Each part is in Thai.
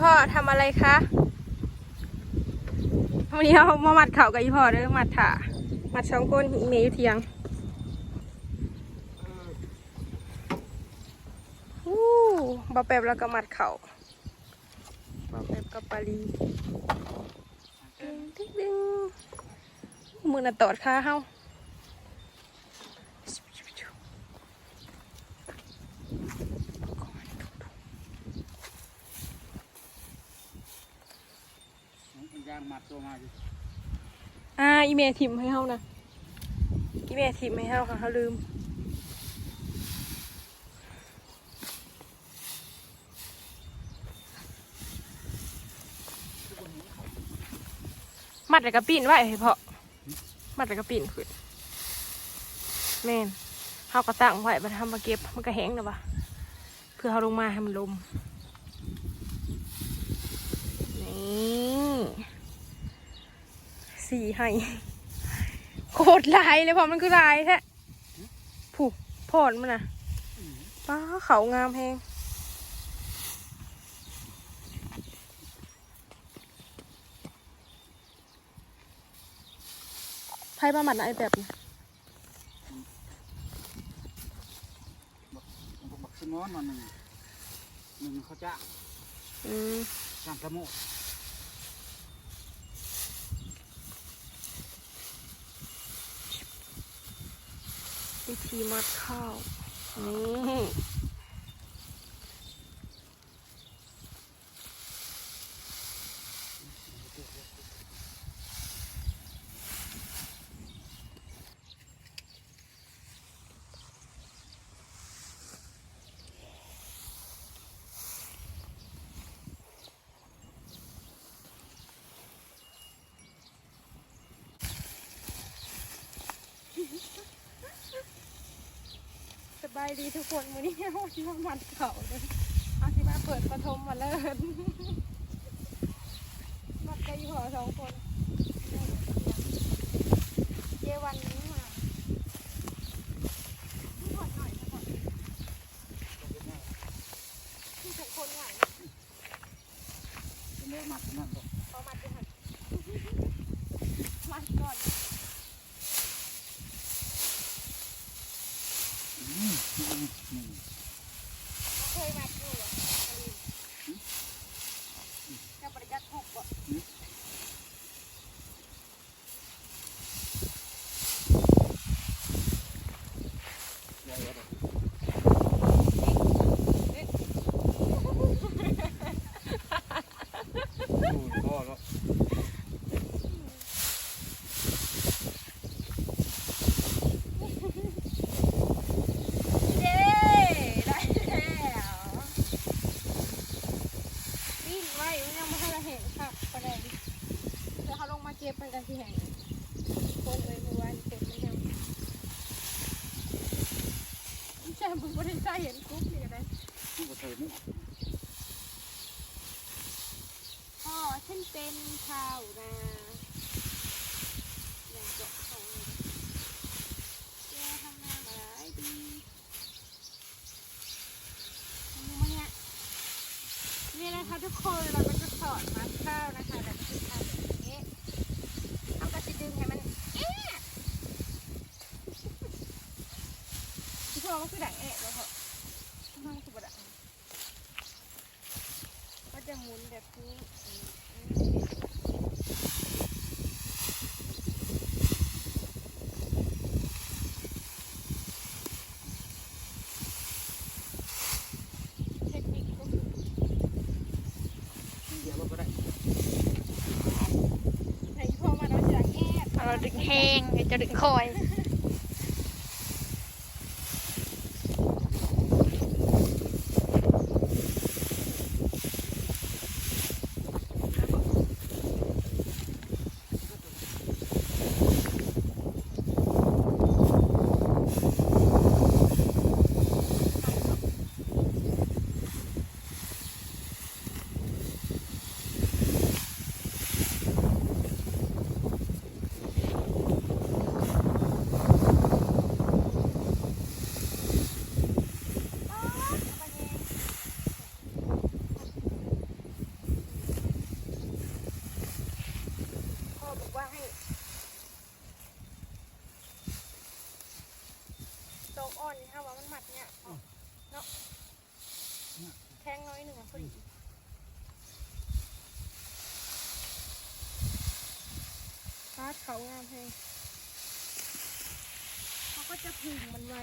พ่อทำอะไรคะวันนี้เรามามัดเข่ากับอีพ่อเด้อมัดถ่ามัดสองคนอีเมย์อยู่เทียงอู้บาแป๊บแล้วก็มัดเข่าบาแป๊บกับปาลีดึงดึงดึงมือน่ะตอดขาเฮา ยางมัดตัวมาอยู่อ่าอีเมลทิมให้เฮานะอีเมลทิมให้เฮาค่ะเขาลืมมัดแล้วก็ปีนไว้ให้เพาะมัดแล้วก็ปีนขึ้นแม่นเฮาก็ตั้งไว้มาทำมาเก็บมันก็แห้งแล้ววะเพื่อเขาลงมาให้มันลมนี่ สีให้โคตรลายเลยพอมันคือลายแท้ผูกพอนมันนะป้าเขางามแพงไพ่ประมาณไหนแบบนี้บักสมอนมาหนึ่งหนึ่งเขาจะอืมสามสมุ ที่มัดข้าว นี่ บายดีทุกคนวันนี้เอาที่มามัดเขาเลยอาทิมาเปิดประทมมาเลิศมัดกันอยู่หัวสองคนเยวันนี้มาพี่ขอหน่อยพี่ขอพี่ทุกคนหน่อย เป็นเรื่องมัดนั่นก็ พอมัดจะหันมัดก่อน อืมอืมอืม เคยมัดอยู่เหรอจะบริการหกบ่ เดี๋ยวเดี๋ยวเดี๋ยวดูพ่อแล้ว เย้ได้แล้ววิ่งไว้มันยังไม่ให้เราเห็นค่ะประเด็นเดี๋ยวเขาลงมาเก็บมันกันที่แห่งคนเลยเมื่อวานคนมันยังใช่มึงไม่ได้ใช่เห็นกรุ๊ปนี่กันเลย ผู้ประเสริฐนี่ พ่อฉันเป็นข้าวนาอย่างเจาะของแกทำงานมาหลายปีทำมาเนี่ย นี่นะคะ ทุกคนเราก็จะสอนมัดข้าวนะคะแบบที่ทำแบบนี้เอากระสิดึงให้มันเอ๊ะพี่พ่อก็คือดังเอ๊ะแล้วเหรอพี่พ่อก็คือดังก็จะหมุนแบบนี้เทคนิคก็คือ เดี๋ยวเราก็ได้ ให้พ่อมาเราจะดังเอ๊ะ เราดึง แห้งจะดึงคอย เขางามแฮงเขาก็จะผึ่งมันไว้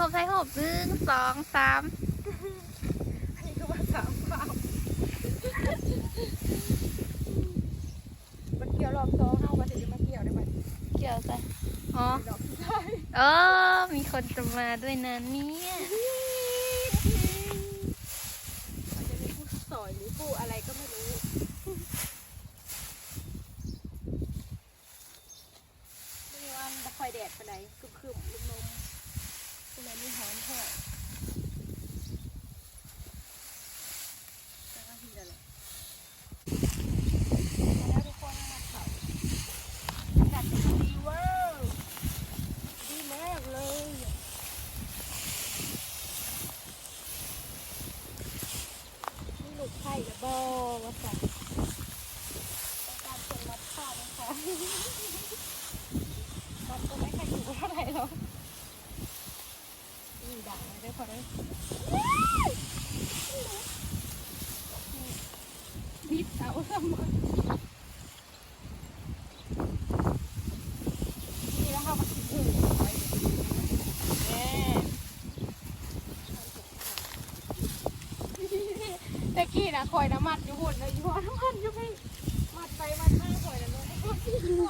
หบใส่หบหนึ่งสองสามอันนี้คือว่าสามข้าวมันเกี่ยวรอบสองเอาไปจะมาเกี่ยวได้ไหมเกี่ยวใส่อ๋อเออ มีคนจะมาด้วยนะเนี่ย 疼痛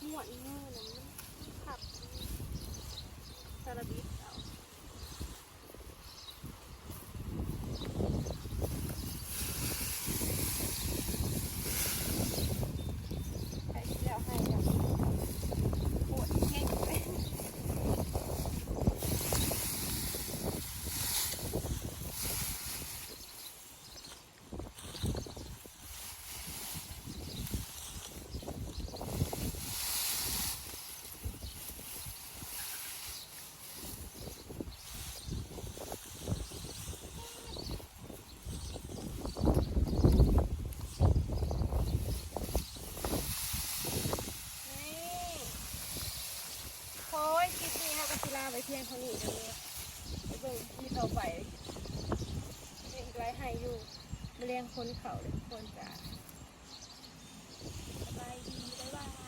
หมวนอีมือนั้นขับซาลาบิส อยู่เรียงคนเขาเลยคนจ้าบายดีบ๊ายบาย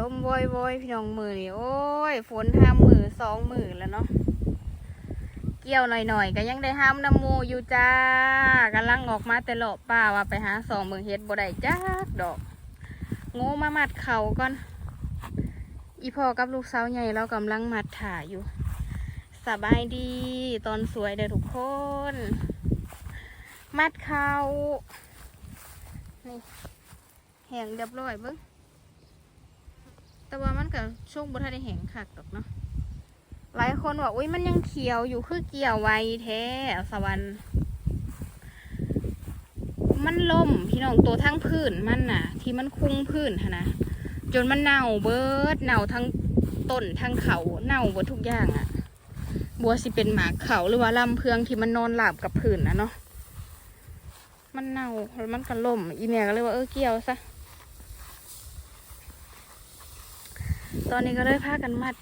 ลมโวอยวยพี่น้องมือนี่โอ้ย ฝนห้ามมือสองมือแล้วเนาะเกี่ยวหน่อยๆก็ยังได้ห้ามน้ำมูอยู่จ้ากำลังออกมาแต่หลบป่าว่าไปหาสองมือเฮ็ดบ่ได้จ้าดอกงูมามัดเข่าก่อนอีพ่อกับลูกสาวใหญ่เรากำลังมัดถ่ายอยู่สบายดีตอนสวยเด้อทุกคน มัดเขานี่แหงเรียบร้อยเบิ้ง แต่ว่ามันกับช่วงบทันได้แห้งคักดอกเนาะหลายคนบอกอุ้ยมันยังเขียวอยู่คือเกี่ยวไวแท้สวรรค์มันล่มพี่น้องตัวทั้งพื้นมันน่ะ ที่มันคุ้งพื้นนะจนมันเน่าเบิดเน่าทั้งต้นทั้งเขาเน่าเบิดทุกอย่างอะ่ะ บัวสิเป็นหมากเขาหรือว่าลำเพืองที่มันนอนหลับกับพื้นนะเนาะมันเน่าแล้วมันก็ล่มอีเมียก็เลยว่าเออเกี่ยวซะ ตอนนี้ก็เลยพากันมัด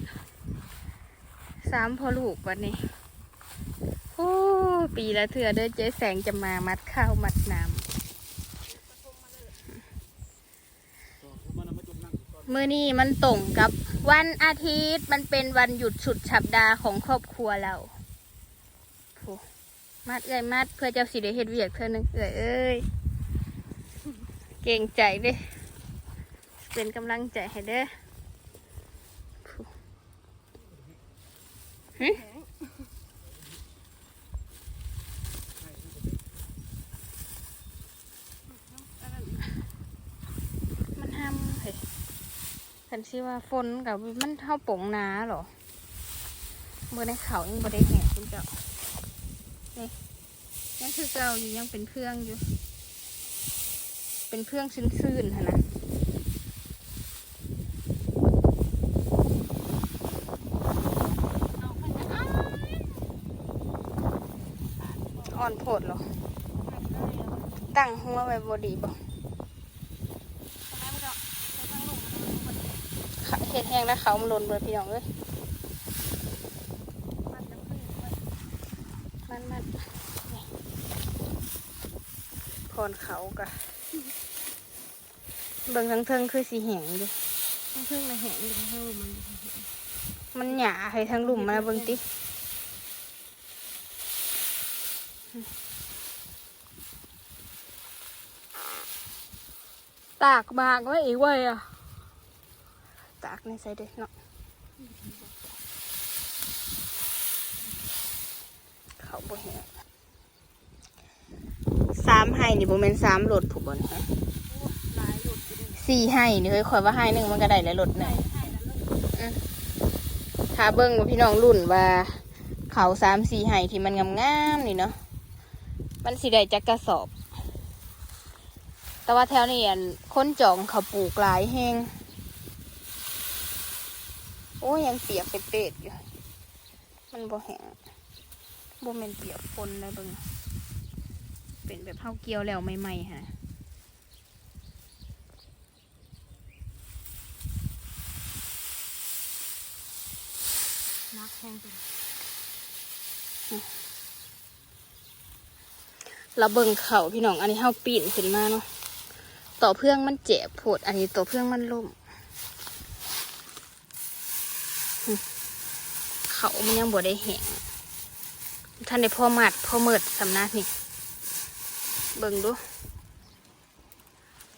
สามพอลูกวันนี้โอ้ปีละเถื่อเด้อเจ๊แสงจะมามัดข้าวมัดน้ำเมื่อนี้มันตรงกับวันอาทิตย์มันเป็นวันหยุดสุดสัปดาห์ของครอบครัวเรามัดเอ้ยมัดเพื่อเจ้าสิได้เฮ็ดเวียกเธอนึงเอ้ยเอ้ยเก่งใจเด้เป็นกำลังใจให้เด้อโอ้หึ มันห้ามเฮ้ยคันชื่อว่าฝนกับมันเท่าปงนาหรอเมื่อในเขายังบ่ได้แหงคุณเจ้านี่ยังคือเก่าอยู่ยังเป็นเพื่องอยู่ เป็นเพื่องซื่นๆหั่นนะ อ่อนโพดเหรอ ตั้งหัวไว้บดีบ่ขาเห็ดแห้งแล้วเขามันหล่นเบิดพี่น้องเอ้ยมันมันนี่พรเขากะเบิ่งทั้งเทิงคือสีแหงอยู่ต้องเพิ่งมาแห้งดิเพิ่มมันมันหยาให้ทั้งหลุมมาเบิ่งติ ตากบากไว้อีกไว้อะตากในใส่เด็กเนาะเขาบ่แห้งสามไห้นี่บ่แม่นสามโหลดผูกบนฮะสี่ไห้นี่เคยคอยว่าไห้หนึ่งมันก็ได้แล้วโหลดหนึ่งให้แล้วถ้าเบิ้งว่าพี่น้องรุ่นว่าเขาสามสี่ไห้ที่มันงามๆนี่เนาะมันสิได้จักกระสอบ แต่ว่าแถวนี้อันคนจองเขาปลูกหลายแหงโอ้ยยังเปียกเป็นเปรตอยู่ มันบ่แห้งบ่แม่นเปียกฝนเลยเบิ่งเป็นแบบเฮาเกี่ยวแล้วใหม่ๆฮะนักแห้งเป็นเราเบิ่งเขาพี่น้อง อันนี้เฮาปีนขึ้นมาเนาะ ต่อเพื่องมันเจ็บโผดอันนี้ต่อเพื่องมันล่ม เขามันยังบ่ได้แห้งท่านได้พ่อมัดพ่อเมิดสำนักนี่ เบิ่งดู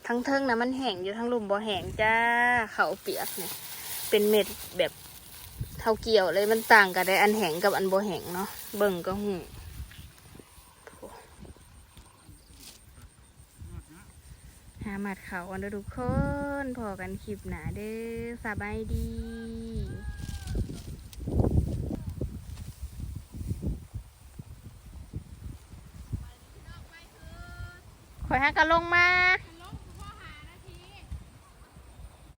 ทั้งเทิงนะมันแห้งอยู่ทั้งลุ่มบ่แห้งจ้า เขาเปียกเนี่ยเป็นเม็ดแบบเท่าเกี่ยวเลยมันต่างกันได้อันแห้งกับอันบ่แห้งเนาะเบิ่งก็หูาหมัดเขากันด้อทุกคนพอกันคลิปหนาเด้อสบายดีคอยหักันลงมา